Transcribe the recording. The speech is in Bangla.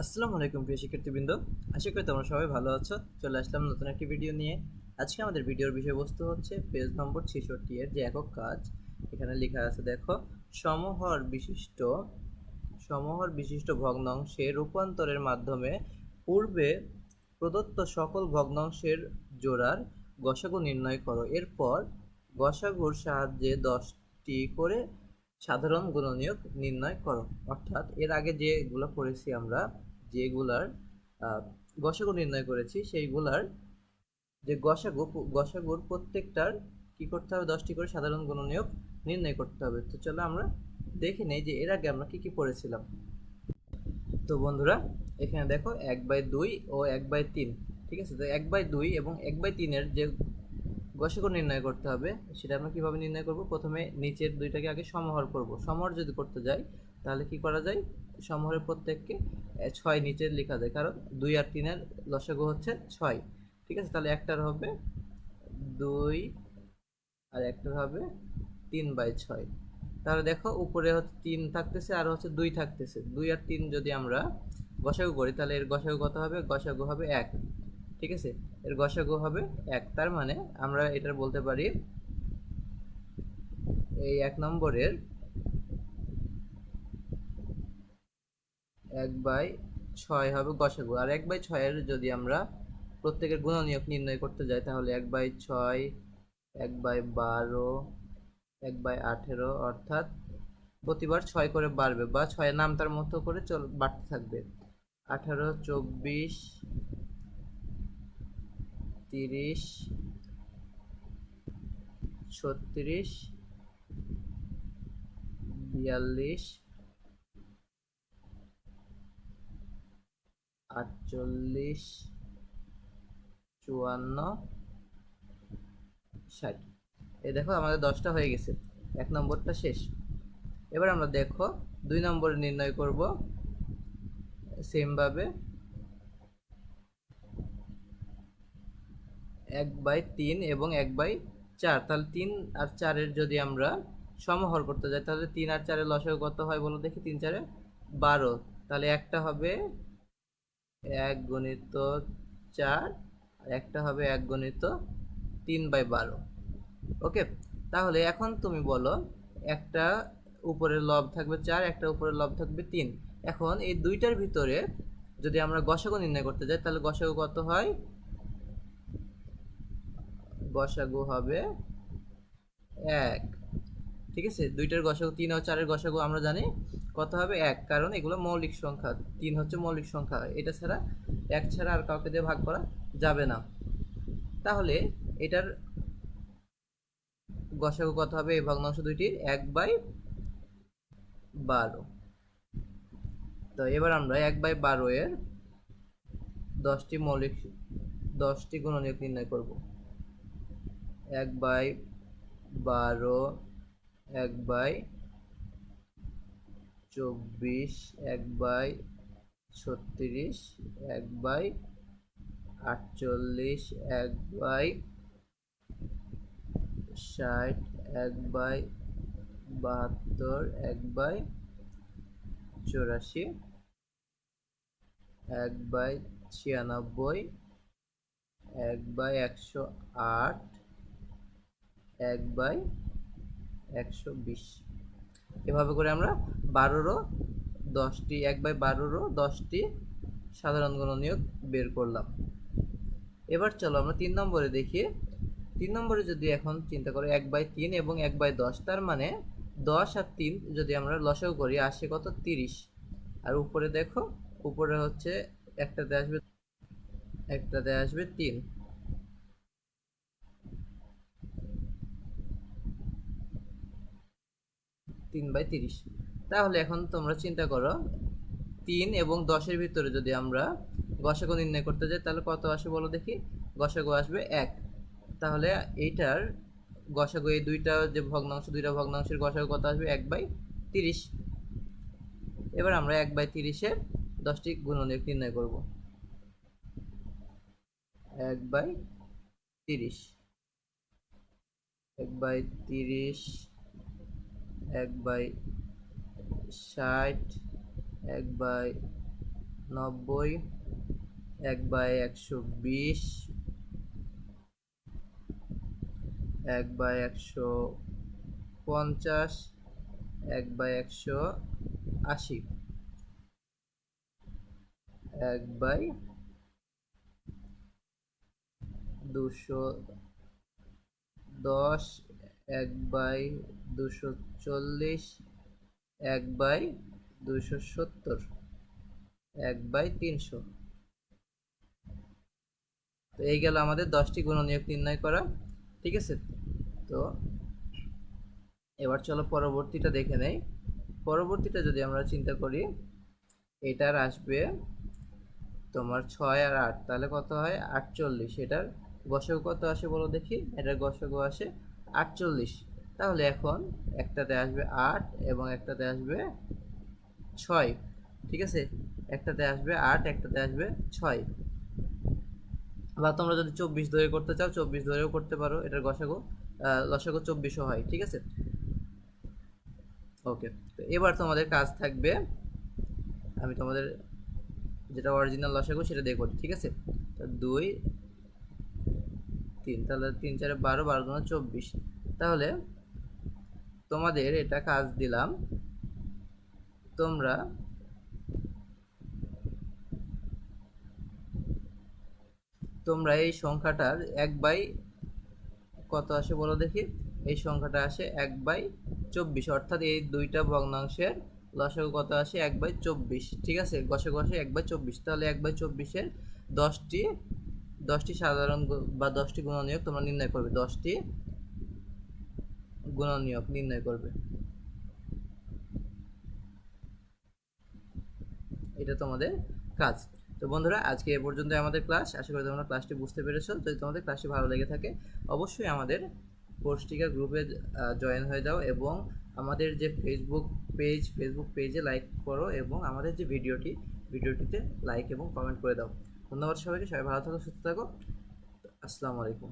আসসালামু আলাইকুম প্রিয় শিক্ষার্থীবৃন্দ। আশা করি তোমরা সবাই ভালো আছো। চলে আসলাম নতুন একটি ভিডিও নিয়ে। আজকে আমাদের ভিডিওর বিষয়বস্তু হচ্ছে পেজ নম্বর ছেষট্টি এর যে একক কাজ। এখানে লেখা আছে, দেখো, সমহর বিশিষ্ট সমহর বিশিষ্ট ভগ্নাংশের রূপান্তরের মাধ্যমে পূর্বে প্রদত্ত সকল ভগ্নাংশের জোড়ার গসাগু নির্ণয় করো। এরপর গসাগুর সাহায্যে দশটি করে সাধারণ গুণনীয়ক নির্ণয় করো। অর্থাৎ এর আগে যেগুলো করেছি আমরা, যেগুলার গসাগু নির্ণয় করেছি, সেইগুলার যে গসাগু, গসাগুর প্রত্যেকটার কি করতে হবে? দশটি করে সাধারণ গুণনীয়ক নির্ণয় করতে হবে। তো চলো আমরা দেখে নেই যে এর আগে আমরা কি কি পড়েছিলাম। তো বন্ধুরা, এখানে দেখো এক বাই দুই ও এক বাই তিন, ঠিক আছে? তো এক বাই দুই এবং এক বাই তিনের যে গসাগু নির্ণয় করতে হবে। সেটা আমরা কীভাবে নির্ণয় করব? প্রথমে নিচের দুইটাকে আগে সমহর করব। সমহর যদি করতে যাই, তাহলে কি করা যায়? সমহরের প্রত্যেককে ছয় নিচে লেখা যায়। কারণ দুই আর তিনের লসাগু হচ্ছে ছয়। ঠিক আছে? তাহলে একটার হবে দুই আর একটার হবে তিন বাই ছয়। তাহলে দেখো, উপরে হচ্ছে তিন থাকতেছে, আর হচ্ছে দুই থাকতেছে। দুই আর তিন যদি আমরা গসাগু করি, তাহলে এর গসাগু কত হবে? গসাগু হবে এক। ঠিক আছে? এর গসাগু হবে এক। তার মানে আমরা এটা বলতে পারি এই এক নম্বরের এক বাই ছয় হবে গসাগু। আর এক বাই ছয়ের যদি আমরা প্রত্যেকের গুণনীয়ক নির্ণয় করতে যাই, তাহলে এক বাই ছয়, এক বাই বারো, এক বাই আঠেরো, অর্থাৎ প্রতিবার ছয় করে বাড়বে বা ছয়ের নাম তার মতো করে চল, বাড়তে থাকবে। আঠারো, চব্বিশ তিরিশ, ছত্রিশ, বিয়াল্লিশ, আটচল্লিশ, চুয়ান্ন, ষাট। এই দেখো আমাদের দশটা হয়ে গেছে, এক নম্বরটা শেষ। এবার আমরা দেখো দুই নম্বরে নির্ণয় করব সেমভাবে এক বাই তিন এবং এক বাই চার, তাহলে তিন আর চারের যদি আমরা সমহর করতে যাই, তাহলে তিন আর চারের লসাগু কত হয় বলো দেখি, তিন চারে বারো, তাহলে একটা হবে এক গণিত চার, আর একটা হবে এক গণিত তিন বাই বারো, ওকে? তাহলে এখন তুমি বলো, একটা উপরের লব থাকবে চার, একটা উপরের লব থাকবে তিন, এখন এই দুইটার ভিতরে যদি আমরা গসাগু নির্ণয় করতে যাই, তাহলে গসাগু কত হয়? গসাগু হবে এক। ঠিক আছে? দুইটার গসাগু, তিন ও চারের গসাগু আমরা জানি কত হবে? এক। কারণ এগুলো মৌলিক সংখ্যা। তিন হচ্ছে মৌলিক সংখ্যা। এটা ছাড়া এক ছাড়া আর কাউকে দিয়ে ভাগ করা যাবে না। তাহলে এটার গসাগু কত হবে? এই ভগ্নাংশ দুইটির এক বাই বারো। তো এবার আমরা এক বাই বারো এর দশটি মৌলিক, দশটি গুণনীয়ক নির্ণয় করব। এক বাই বারো, এক বাই চব্বিশ, এক বাই ছত্রিশ, এক বাই আটচল্লিশ, এক বাই ষাট, এক বাই বাহাত্তর, এক বাই চৌরাশি, এক বাই ছিয়ানব্বই, এক বাই একশো আট এক বাই একশো বিশ। এভাবে করে আমরা বারোরও দশটি, এক বাই বারোরও দশটি সাধারণ গুণনীয়ক বের করলাম। এবার চলো আমরা তিন নম্বরে দেখি। তিন নম্বরে যদি এখন চিন্তা করো এক বাই তিন এবং এক বাই দশ, তার মানে দশ আর তিন যদি আমরা লসাগু করি, আসে কত? তিরিশ। আর উপরে দেখো, উপরে হচ্ছে একটাতে আসবে একটাতে আসবে তিন। তিন বাই তিরিশ। তাহলে এখন তোমরা চিন্তা করো, তিন এবং দশের ভিতরে যদি আমরা গসাগু নির্ণয় করতে যাই, তাহলে কত আসে বলো দেখি? গসাগু আসবে এক। তাহলে এইটার গসাগু, এই দুইটা যে ভগ্নাংশ, দুইটা ভগ্নাংশের গসাগু কত আসবে? এক বাই তিরিশ। এবার আমরা এক বাই তিরিশের দশটি গুণনীয়ক নির্ণয় করব। এক বাই তিরিশ। এক বাই তিরিশ এক বাই ষাট, এক বাই নব্বই, এক বাই একশো বিশ, এক বাই একশো পঞ্চাশ, এক বাই একশো আশি, এক বাই দুশো দশ এক বাই দুশো চল্লিশ, এক বাই দুশো সত্তর, এক বাই তিনশো। তো এই গেল আমাদের দশটি গুণনীয়ক নির্ণয় করা, ঠিক আছে? তো এবার চলো পরবর্তীটা দেখে নেই। পরবর্তীটা যদি আমরা চিন্তা করি, এটার আসবে তোমার ছয় আর আট, তাহলে কত হয়? আটচল্লিশ। এটার গসক কত আসে বলো দেখি? এটার গসক আসে আটচল্লিশ। তাহলে এখন একটাতে আসবে আট এবং একটাতে আসবে ছয়। ঠিক আছে? একটাতে আসবে আট, একটাতে আসবে ছয়। বা তোমরা যদি চব্বিশ ধরে করতে চাও, চব্বিশ ধরেও করতে পারো, এটার গসাগো লসাগো চব্বিশও হয়, ঠিক আছে? ওকে, তো এবার তোমাদের কাজ থাকবে, আমি তোমাদের যেটা অরিজিনাল লসাগু সেটা দিয়ে করি, ঠিক আছে? তো দুই তিন, তাহলে তিন চারে বারো বারো দুনো চব্বিশ। তাহলে তোমাদের এটা কাজ দিলাম। তোমরা তোমরা এই সংখ্যাটার এক বাই কত আসে বলো দেখি? এই সংখ্যাটা আসে এক বাই চব্বিশ। অর্থাৎ এই দুইটা ভগ্নাংশের লসাগু কত আসে? এক বাই চব্বিশ। ঠিক আছে? গসাগু আসে এক বাই চব্বিশ। তাহলে এক বাই চব্বিশের দশটি দশটি সাধারণ বা দশটি গুণনীয়ক তোমরা নির্ণয় করবে। দশটি গুণনীয়ক নির্ণয় করবে। এটা তোমাদের কাজ। তো বন্ধুরা, আজকে এ পর্যন্ত আমাদের ক্লাস। আশা করি তোমরা ক্লাসটি বুঝতে পেরেছ। যদি তোমাদের ক্লাসটি ভালো লেগে থাকে, অবশ্যই আমাদের কোর্সটিকা গ্রুপে জয়েন হয়ে যাও এবং আমাদের যে ফেসবুক পেজ ফেসবুক পেজে লাইক করো এবং আমাদের যে ভিডিওটি, ভিডিওটিতে লাইক এবং কমেন্ট করে দাও। ধন্যবাদ সবাইকে সবাই ভালো থাকো সুস্থ থাকো। আসসালামু আলাইকুম।